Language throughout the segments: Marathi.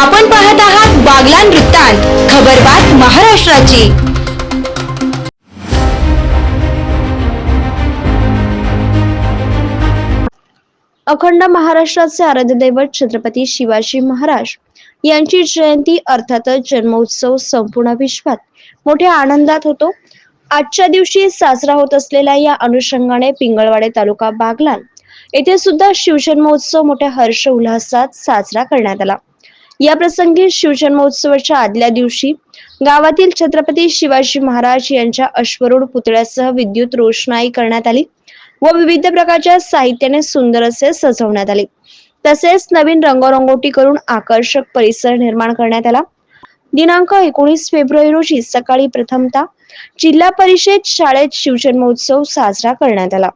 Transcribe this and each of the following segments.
आपण पाहत आहात बागलान वृत्तांत खबरबात महाराष्ट्राची. अखंड महाराष्ट्राचे आराध्य दैवत छत्रपती शिवाजी महाराज यांची जयंती अर्थातच जन्मोत्सव संपूर्ण विश्वात मोठ्या आनंदात होतो. आजच्या दिवशी साजरा होत असलेल्या या अनुषंगाने पिंगळवाडे तालुका बागलान येथे सुद्धा शिवजन्मोत्सव मोठ्या हर्ष उल्हासात साजरा करण्यात आला. या प्रसंगी शिवजन्मोत्सवाच्या आदल्या दिवशी गावातील छत्रपती शिवाजी महाराज यांच्या अश्वरूढ पुतळ्यासह विद्युत रोषणाई करण्यात आली व विविध प्रकारच्या साहित्याने सुंदर असे सजवण्यात आले. तसेच नवीन रंगोरंगोटी करून आकर्षक परिसर निर्माण करण्यात आला. दिनांक एकोणीस फेब्रुवारी रोजी सकाळी प्रथमता जिल्हा परिषद शाळेत शिवजन्मोत्सव साजरा करण्यात आला.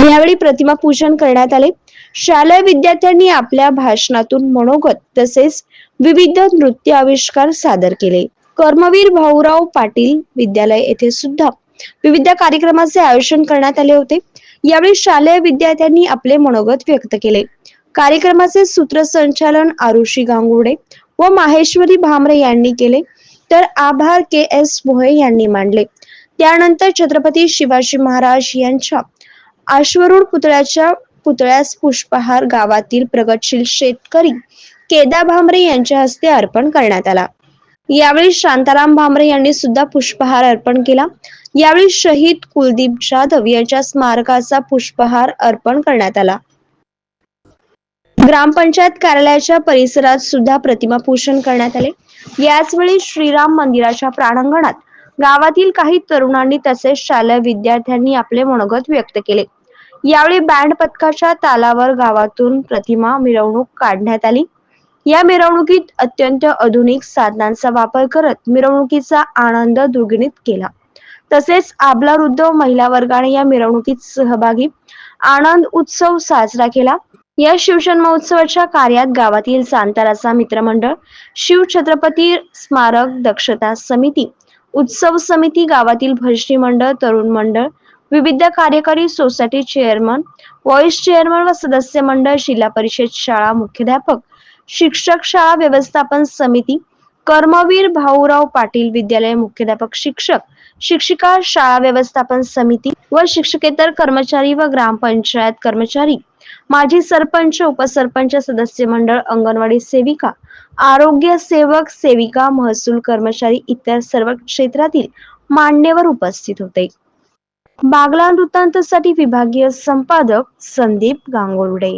यावेळी प्रतिमा पूजन करण्यात आले. शालेय विद्यार्थ्यांनी आपल्या भाषणातून मनोगत तसेच विविध नृत्य आविष्कार सादर केले. कर्मवीर भाऊराव पाटील विद्यालय येथे सुद्धा विविध कार्यक्रमाचे आयोजन करण्यात आले होते. यावेळी शालेय विद्यार्थ्यांनी आपले मनोगत व्यक्त केले. कार्यक्रमाचे सूत्रसंचालन आरुषी गांगुडे व माहेश्वरी भामरे यांनी केले. तर आभार के एस मोहे यांनी मांडले. त्यानंतर छत्रपती शिवाजी महाराज यांच्या अश्वरूढ पुतळ्याच्या पुतळ्यास पुष्पहार गावातील प्रगतशील शेतकरी केदा भामरे यांच्या हस्ते अर्पण करण्यात आला. यावेळी शांताराम भामरे यांनी सुद्धा पुष्पहार अर्पण केला. यावेळी शहीद कुलदीप जाधव यांच्या स्मारकाचा पुष्पहार अर्पण करण्यात आला. ग्रामपंचायत कार्यालयाच्या परिसरात सुद्धा प्रतिमा पूजन करण्यात आले. याचवेळी श्रीराम मंदिराच्या प्रांगणात गावातील काही तरुणांनी तसेच शालेय विद्यार्थ्यांनी आपले मनोगत व्यक्त केले. यावेळी बँड पथकाच्या तालावर गावातून प्रतिमा मिरवणूक काढण्यात आली. या मिरवणुकीत अत्यंत आधुनिक साधनांचा वापर करत मिरवणुकीचा आनंद दुर्गणित केला. तसेच आबला वृद्ध महिला वर्गाने या मिरवणुकीत सहभागी आनंद उत्सव साजरा केला. या शिवजन्म महोत्सवाच्या कार्यात गावातील सांताराचा मित्रमंडळ शिव छत्रपती स्मारक दक्षता समिती उत्सव समिती गावातील भजनी मंडळ तरुण मंडळ विविध कार्यकारी सोसायटी चेअरमन व्हॉइस चेअरमन व सदस्य मंडळ जिल्हा परिषद शाळा मुख्याध्यापक शिक्षक शाळा व्यवस्थापन समिती कर्मवीर भाऊराव पाटील विद्यालय मुख्याध्यापक शिक्षक शिक्षिका शाळा व्यवस्थापन समिती व शिक्षकेतर कर्मचारी व ग्रामपंचायत कर्मचारी माजी सरपंच उपसरपंच सदस्य मंडळ अंगणवाडी सेविका आरोग्य सेवक सेविका महसूल कर्मचारी इतर सर्व क्षेत्रातील मान्यवर उपस्थित होते. बागला वृत्तांतसाठी विभागीय संपादक संदीप गांगुर्डे.